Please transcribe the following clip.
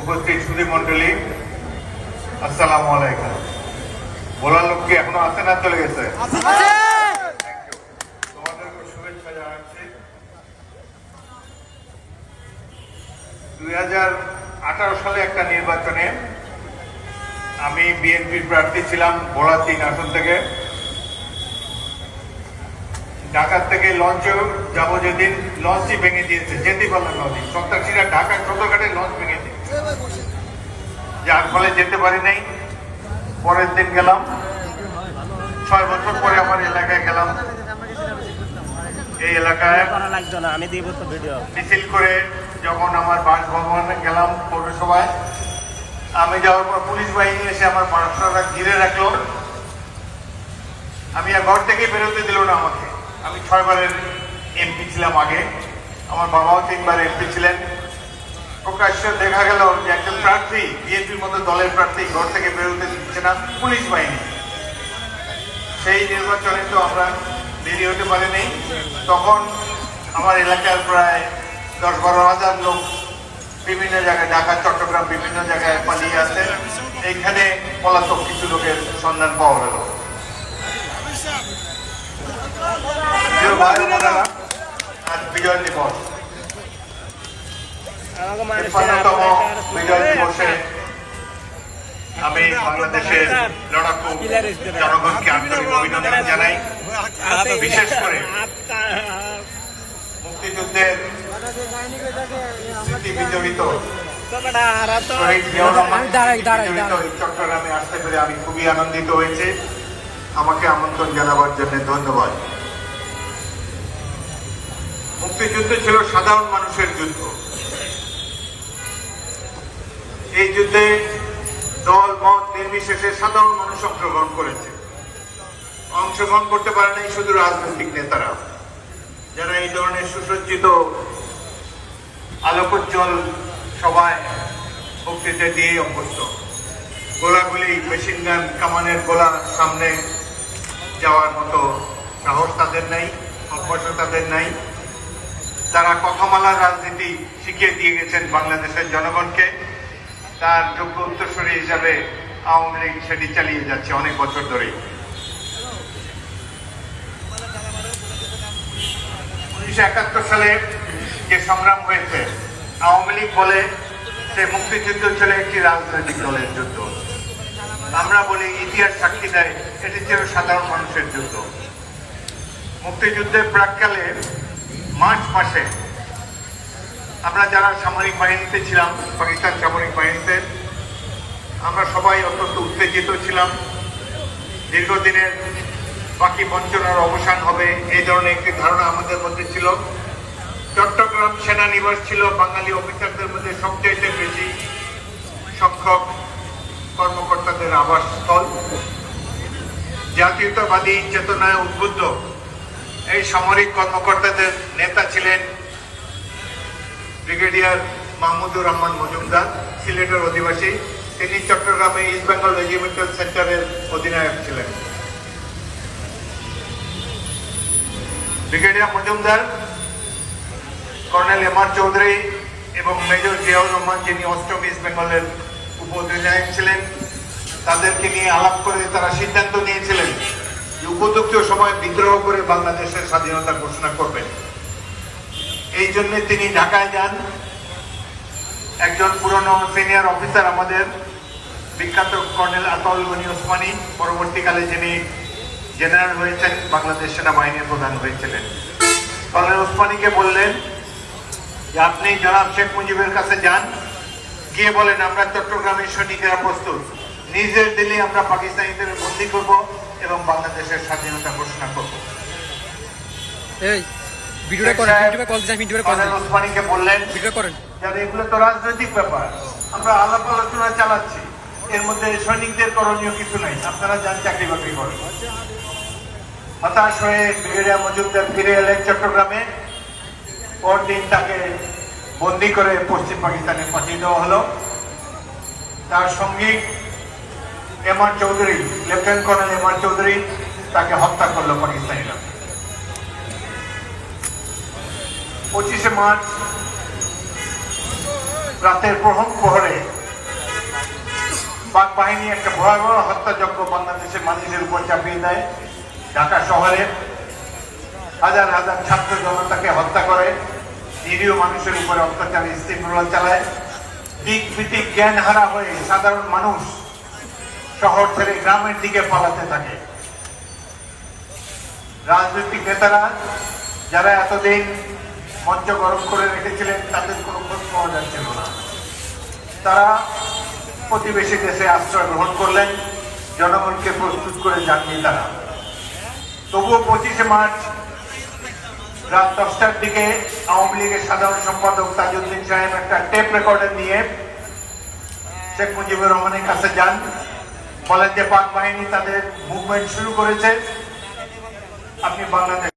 উপস্থিত সুদী মন্ডলী আসসালামু আলাইকুম। বলার লোক কি এখনও আছে না চলে গেছে? তোমাদেরকে শুভেচ্ছা জানাচ্ছি। দুই সালে একটা নির্বাচনে আমি বিএনপির প্রার্থী ছিলাম ভোলা তিন আসন থেকে। ঢাকার থেকে লঞ্চে যাব যেদিন লঞ্চই ভেঙে দিয়েছে যেতে পারলাম না ওদিন। সন্ত্রাসীরা ঢাকার ছোটখাটে লঞ্চ ভেঙে দিয়েছে। যার ফলে যেতে পারি নাই। পরের দিন গেলাম। ছয় বছর পরে আমার এলাকায় গেলাম। এই এলাকায় মিছিল করে যখন আমার বাসভবনে গেলাম পৌরসভায়, আমি যাওয়ার পর পুলিশ বাহিনী এসে আমার বাসাটা ঘিরে রাখল। আমি ঘর থেকে বেরোতে দিল না আমাকে। আমি ছয়বারের এমপি ছিলাম আগে। আমার বাবাও তিনবার এমপি ছিলেন। প্রকাশ্যে দেখা গেল যে একজন প্রার্থী, বিএনপির মতো দলের প্রার্থী ঘর থেকে বেরোতে দিচ্ছে না পুলিশ বাহিনী। সেই নির্বাচনে তো আমরা দেরি হতে পারিনি। তখন আমার এলাকার প্রায় দশ বারো হাজার লোক বিভিন্ন জায়গায়, ঢাকা, চট্টগ্রাম বিভিন্ন জায়গায় পালিয়ে আসে। এইখানে পলাতক কিছু লোকের সন্ধান পাওয়া গেল। আজ বিজয় দিবস। আমি বাংলাদেশের লড়াকু জনগণকে আন্তরিক অভিনন্দন জানাই বিশেষ করে মুক্তিযুদ্ধের বিজড়িত খুবই আনন্দিত হয়েছে আমাকে আমন্ত্রণ জানাবার জন্য ধন্যবাদ মুক্তিযুদ্ধ ছিল সাধারণ মানুষের যুদ্ধ। এই যুদ্ধে দল, মত নির্বিশেষে সাধারণ মানুষ অংশগ্রহণ করেছে। অংশগ্রহণ করতে পারে নাই শুধু রাজনৈতিক নেতারা। যারা এই ধরনের সুসজ্জিত আলোকোজ্জ্বল সবাই বক্তৃতা দিয়ে অভ্যস্ত। গোলাগুলি মেশিন গান কামানের গোলা সামনে যাওয়ার মতো সাহস তাদের নাই অভ্যাস তাদের নাই। তারা কথামালার রাজনীতি শিখিয়ে দিয়ে গেছেন বাংলাদেশের জনগণকে। তার যোগ্য উত্তরসূরি হিসাবে আওয়ামী লীগ সেটি চালিয়ে যাচ্ছে অনেক বছর ধরেই। উনিশশো একাত্তর সালে যে সংগ্রাম হয়েছে, আওয়ামী লীগ বলে সে মুক্তিযুদ্ধ ছিল একটি রাজনৈতিক দলের যুদ্ধ। আমরা বলি ইতিহাস সাক্ষী দেয়, এটি ছিল সাধারণ মানুষের যুদ্ধ। মুক্তিযুদ্ধের প্রাককালে মার্চ মাসে আমরা যারা সামরিক বাহিনীতে ছিলাম, পাকিস্তান সামরিক বাহিনীতে, আমরা সবাই অত্যন্ত উত্তেজিত ছিলাম। দীর্ঘদিনের বাকি বঞ্চনার অবসান হবে এই ধরনের একটি ধারণা আমাদের মধ্যে ছিল। চট্টগ্রাম সেনানিবাস ছিল বাঙালি অফিসারদের মধ্যে সবচেয়ে বেশি সংখ্যক কর্মকর্তাদের আবাসস্থল। জাতীয়তাবাদী চেতনায় উদ্বুদ্ধ এই সামরিক কর্মকর্তাদের নেতা ছিলেন ব্রিগেডিয়ার মাহমুদুর রহমান মজুমদার, সিলেটের অধিবাসী। তিনি চট্টগ্রামে ইস্ট বেঙ্গল রেজিমেন্টাল সেন্টারের অধিনায়ক ছিলেন। Brigadier Majumdar, colonel M R Chowdhury এবং মেজর জিয়াউর রহমান, যিনি অষ্টম ইস্ট বেঙ্গলের উপ অধিনায়ক ছিলেন, তাদেরকে নিয়ে আলাপ করে তারা সিদ্ধান্ত নিয়েছিলেন যে উপযুক্ত সময় বিদ্রোহ করে বাংলাদেশের স্বাধীনতা ঘোষণা করবেন। এই জন্য তিনি ঢাকায় যান। একজন পুরনো সিনিয়র অফিসার আমাদের, বিখ্যাত কর্নেল আতল গনি ওসমানী। পরবর্তীকালে যিনি জেনারেল হয়েছেন, বাংলাদেশ সেনাবাহিনীর প্রধান হয়েছিলেন। কর্নেল ওসমানীকে বললেন, যে আপনি জনাব শেখ মুজিবের কাছে যান। গিয়ে বলেন, আমরা চট্টগ্রামের সৈনিকেরা প্রস্তুত। নিজের দিলে আমরা পাকিস্তানিদের বন্দি করব এবং বাংলাদেশের স্বাধীনতা ঘোষণা করব। ভিডিওটা করেন ভিডিওটা কল দিন ভিডিওটা কল ওসমানীকে বললেন ভিডিও করেন যারা এগুলো তো রাজনৈতিক ব্যাপার। আমরা আলাপ আলোচনা চালাচ্ছি। এর মধ্যে সৈনিকদের করণীয় কিছু নাই। আপনারা যান চাকরি বাকরি করেন। হতাশ হয়ে ব্রিগেডিয়ার মজুমদার ফিরে এলেন চট্টগ্রামে। পরদিন তাকে বন্দি করে পশ্চিম পাকিস্তানে পাঠিয়ে দেওয়া হলো। তার সঙ্গী M R Chowdhury lieutenant colonel M R Chowdhury তাকে হত্যা করল পাকিস্তানিরা। পঁচিশে মার্চ, রাতের প্রহম প্রহরে পাক বাহিনী একটা ভয়াবহ হত্যাযজ্ঞ বাংলাদেশের মানুষের উপর চাপিয়ে দেয়। ঢাকা শহরে হাজার হাজার ছাত্র জনতাকে হত্যা করে, নিরীহ মানুষের উপরে অত্যাচার স্থিতিমূলন চালায়। দিক বিদিক জ্ঞান হারা হয়ে সাধারণ মানুষ শহর ছেড়ে গ্রামের দিকে পালাতে থাকে। রাজনৈতিক নেতারা যারা এতদিন মঞ্চ গরম করে রেখেছিলেন তাদের কোনো খোঁজ পাওয়া যাচ্ছিল না। তারা প্রতিবেশী দেশে আশ্রয় গ্রহণ করলেন, জনগণকে প্রস্তুত করে যাননি তারা। তবুও পঁচিশে মার্চ, রাত দশটার দিকে আওয়ামী লীগের সাধারণ সম্পাদক তাজউদ্দিন সাহেব একটা টেপ রেকর্ডার নিয়ে শেখ মুজিবুর রহমানের কাছে যান। বলেন যে, পাক বাহিনী তাদের মুভমেন্ট শুরু করেছে। আপনি বাংলাদেশ